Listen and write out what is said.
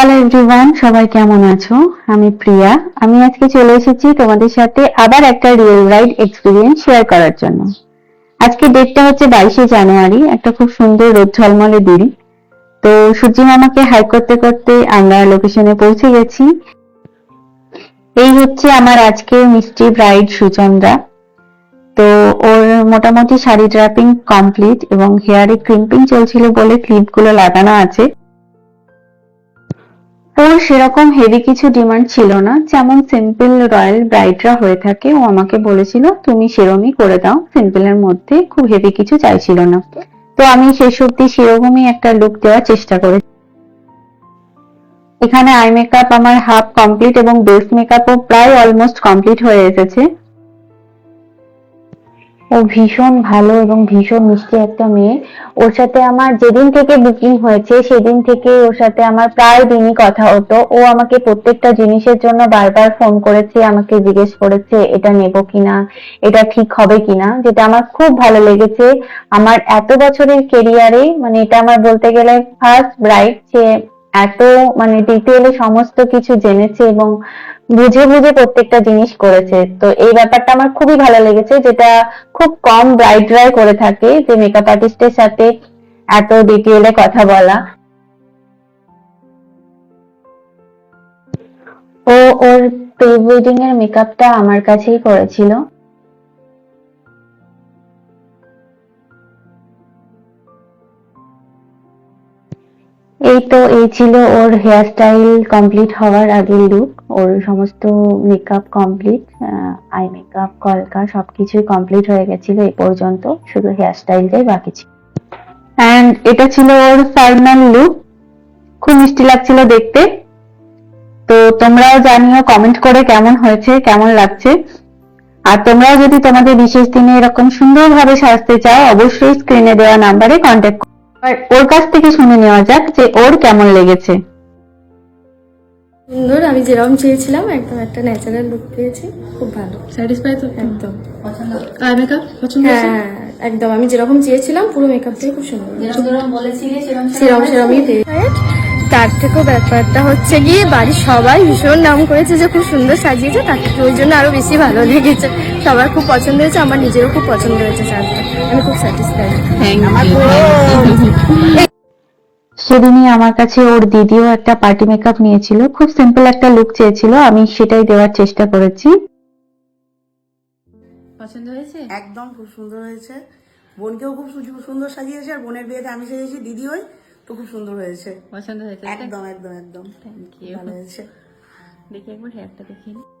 Hello everyone সবাই কেমন আছো? আমি প্রিয়া। আমি আজকে চলে এসেছি তোমাদের সাথে আবার একটা রিয়েল রাইড এক্সপিরিয়েন্স শেয়ার করার জন্য। আজকে ডেটটা হচ্ছে বাইশে জানুয়ারি, একটা খুব সুন্দর রোদ ঝলমলে দিন। তো সূর্যি মামাকে হাই করতে করতে আমরা লোকেশনে পৌঁছে গেছি। এই হচ্ছে আমার আজকে মিষ্টি ব্রাইড সুচন্দ্রা। তো ওর মোটামুটি শাড়ি ড্রাপিং কমপ্লিট এবং হেয়ারে ক্রিম্পিং চলছিল বলে ক্লিপগুলো লাগানো আছে। ওর সেরকম হেভি কিছু ডিমান্ড ছিল না। যেমন সিম্পল রয়্যাল ব্রাইডরা হয়ে থাকে, ও আমাকে বলেছিল, তুমি সেরমই করে দাও সিম্পল এর মধ্যে খুব হেভি কিছু চাইছিল না। তো আমি শেষ অব্দি সেরকমই একটা লুক দেওয়ার চেষ্টা করেছি। এখানে আই মেকআপ আমার হাফ কমপ্লিট এবং বেস মেকআপও প্রায় অলমোস্ট কমপ্লিট হয়ে এসেছে। ও ভীষণ ভালো এবং ভীষণ মিষ্টি একটা মেয়ে। ওর সাথে আমার যেদিন থেকে বুকিং হয়েছে, সেদিন থেকে ওর সাথে আমার প্রায় দিনই কথা হতো। ও আমাকে প্রত্যেকটা জিনিসের জন্য বারবার ফোন করেছে, আমাকে জিজ্ঞেস করেছে, এটা নেব কিনা? এটা ঠিক হবে কিনা? যেটা আমার খুব ভালো লেগেছে। আমার এত বছরের কেরিয়ারে মানে এটা আমার বলতে গেলে ফার্স্ট ব্রাইড যে এত মানে ডিটেলে সমস্ত কিছু জেনেছে এবং বুঝে বুঝে প্রত্যেকটা জিনিস করেছে। তো এই ব্যাপারটা আমার খুবই ভালো লেগেছে, যেটা খুব কম ব্রাইডরাই করে থাকে যে মেকআপ আর্টিস্টের সাথে এত ডিটেলে কথা বলা। ও ওর প্রি ওয়েডিং এর মেকআপটা আমার কাছেই করেছিল। এই তো এই ছিল ওর হেয়ার স্টাইল কমপ্লিট হওয়ার আগের লুক ওর সমস্ত মেকআপ কমপ্লিট আই মেকআপ কলকা, সবকিছুই কমপ্লিট হয়ে গেছিল এই পর্যন্ত, শুধু হেয়ার স্টাইলটাই বাকি ছিল। অ্যান্ড এটা ছিল ওর ফাইনাল লুক খুব মিষ্টি লাগছিল দেখতে। তো তোমরাও জানিও কমেন্ট করে কেমন হয়েছে, কেমন লাগছে। আর তোমরাও যদি তোমাদের বিশেষ দিনে এরকম সুন্দরভাবে সাজতে চাও, অবশ্যই স্ক্রিনে দেওয়া নাম্বারে কন্ট্যাক্ট ওর কাছ থেকে শুনে নেওয়া যাক যে ওর কেমন লেগেছে। সুন্দর আমি যেরকম চেয়েছিলাম একদম একটা ন্যাচারাল লুক পেয়েছি। খুব ভালো। স্যাটিসফাই তো? একদম। আই মেকআপ পছন্দ হ্যাঁ একদম। আমি যেরকম চেয়েছিলাম পুরো মেকআপ দিয়ে খুব সুন্দর। যেরকম বলেছিলে সেরকম সেরকম সেরকমই পেয়ে তার থেকেও ব্যাপারটা হচ্ছে গিয়ে বাড়ির সবাই ভীষণ নাম করেছে যে খুব সুন্দর সাজিয়েছে তার থেকে ওই জন্য আরও বেশি ভালো লেগেছে। সবার খুব পছন্দ হয়েছে আমার নিজেরও খুব পছন্দ হয়েছে আমি খুব স্যাটিসফাইড সেদিনই আমার কাছে ওর দিদিও একটা পার্টি মেকআপ নিয়েছিল খুব সিম্পল একটা লুক চেয়েছিল আমি সেটাই দেওয়ার চেষ্টা করেছি। পছন্দ হয়েছে? একদম খুব সুন্দর হয়েছে। বোনকেও খুব সুন্দর সাজিয়েছে আর বোনের বিয়েতে আমি সেজেছি দিদি হই তো খুব সুন্দর হয়েছে। পছন্দ হয়েছে একদম একদম একদম। থ্যাংক ইউ ভালো হয়েছে। দেখি একবার হেয়ারটা দেখিয়ে নিই।